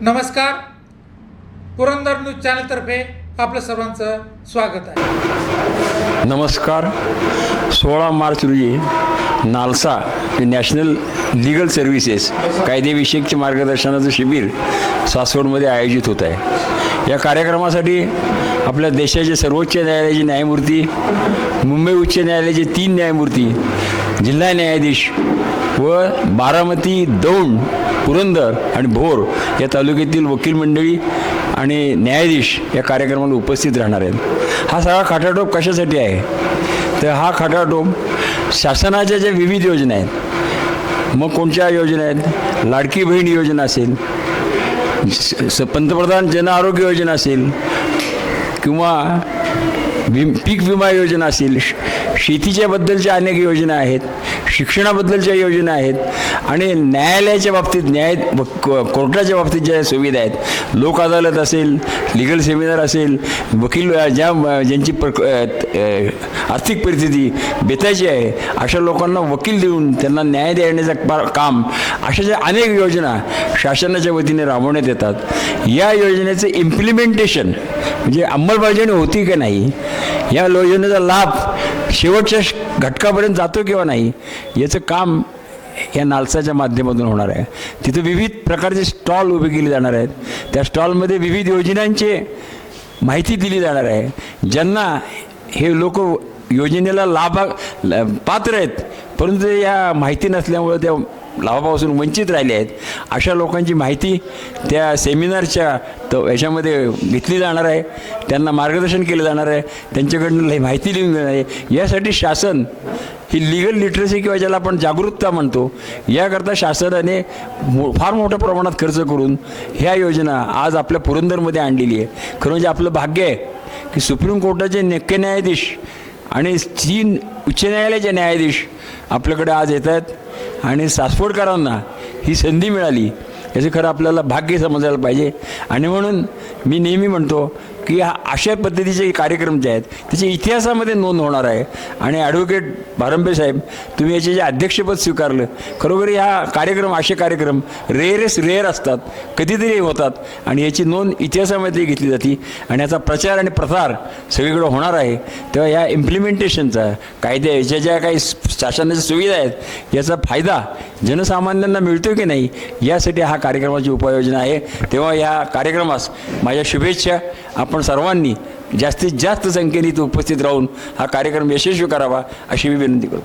नमस्कार. पुरंदर न्यूज चॅनलतर्फे आपलं सर्वांचं स्वागत आहे. नमस्कार. सोळा मार्च रोजी नालसा नॅशनल लिगल सर्व्हिसेस कायदेविषयकचे मार्गदर्शनाचं शिबिर सासवडमध्ये आयोजित होत आहे. या कार्यक्रमासाठी आपल्या देशाचे सर्वोच्च न्यायालयाचे न्यायमूर्ती मुंबई उच्च न्यायालयाचे तीन न्यायमूर्ती जिल्हा न्यायाधीश व बारामती दौंड पुरंदर आणि भोर या तालुक्यातील वकील मंडळी आणि न्यायाधीश या कार्यक्रमाला उपस्थित राहणार आहेत. हा सगळा खाटाटोप कशासाठी आहे? तर हा खाटाटोप शासनाच्या ज्या विविध योजना आहेत मग कोणत्या योजना आहेत? लाडकी बहीण योजना असेल स- स- पंतप्रधान जन आरोग्य योजना असेल किंवा विम पीक विमा योजना असेल शेतीच्या बद्दलच्या अनेक योजना आहेत शिक्षणाबद्दलच्या योजना आहेत आणि न्यायालयाच्या बाबतीत न्याय कोर्टाच्या बाबतीत ज्या सुविधा आहेत लोक अदालत असेल लिगल सेमिनार असेल वकील ज्या ज्यांची प्रक आर्थिक परिस्थिती बेतायची आहे अशा लोकांना वकील देऊन त्यांना न्याय देण्याचं काम अशा ज्या अनेक योजना शासनाच्या वतीने राबवण्यात येतात या योजनेचं इम्प्लिमेंटेशन म्हणजे अंमलबजावणी होती की नाही? या योजनेचा लाभ शेवटच्या श- घटकापर्यंत जातो किंवा नाही याचं काम या नालसाच्या माध्यमातून होणार आहे. तिथं विविध प्रकारचे स्टॉल उभे केले जाणार आहेत. त्या स्टॉलमध्ये विविध योजनांचे माहिती दिली जाणार आहे. ज्यांना हे लोक योजनेला लाभ पात्र आहेत. परंतु या माहिती नसल्यामुळं त्या लाभापासून वंचित राहिले आहेत. अशा लोकांची माहिती त्या सेमिनारच्या तो याच्यामध्ये घेतली जाणार आहे. त्यांना मार्गदर्शन केलं जाणार आहे. त्यांच्याकडनं ही माहिती लिहून देणार आहे. यासाठी शासन ही लिगल लिटरसी किंवा ज्याला आपण जागरूकता म्हणतो याकरता शासनाने मो फार मोठ्या प्रमाणात खर्च करून ह्या योजना आज आपल्या पुरंदरमध्ये आणलेली आहे. खरं म्हणजे आपलं भाग्य आहे की सुप्रीम कोर्टाचे नेके न्यायाधीश आणि तीन उच्च न्यायालयाचे न्यायाधीश आपल्याकडे आज येत आहेत. आणि सासवडकरांना ही संधी मिळाली. याचं खरं आपल्याला भाग्य समजायला पाहिजे. आणि म्हणून मी नेहमी म्हणतो की हा अशा पद्धतीचे कार्यक्रम जे आहेत त्याच्या इतिहासामध्ये नोंद होणार आहे. आणि ॲडव्होकेट भारंबे साहेब तुम्ही याचे जे अध्यक्षपद स्वीकारलं खरोखर ह्या कार्यक्रम असे कार्यक्रम रेअरेस रेअर असतात कधीतरी होतात. आणि याची नोंद इतिहासामध्ये घेतली जाते. आणि याचा प्रचार आणि प्रसार सगळीकडे होणार आहे. तेव्हा या इम्प्लिमेंटेशनचा कायद्या याच्या ज्या काही शासनाच्या सुविधा आहेत याचा फायदा जनसामान्यांना मिळतो की नाही यासाठी हा कार्यक्रमाची उपाययोजना आहे. तेव्हा या कार्यक्रमास माझ्या शुभेच्छा. आपण सर्वांनी जास्तीत जास्त संख्येने उपस्थित राहून हा कार्यक्रम यशस्वी करावा अशी मी विनंती करतो.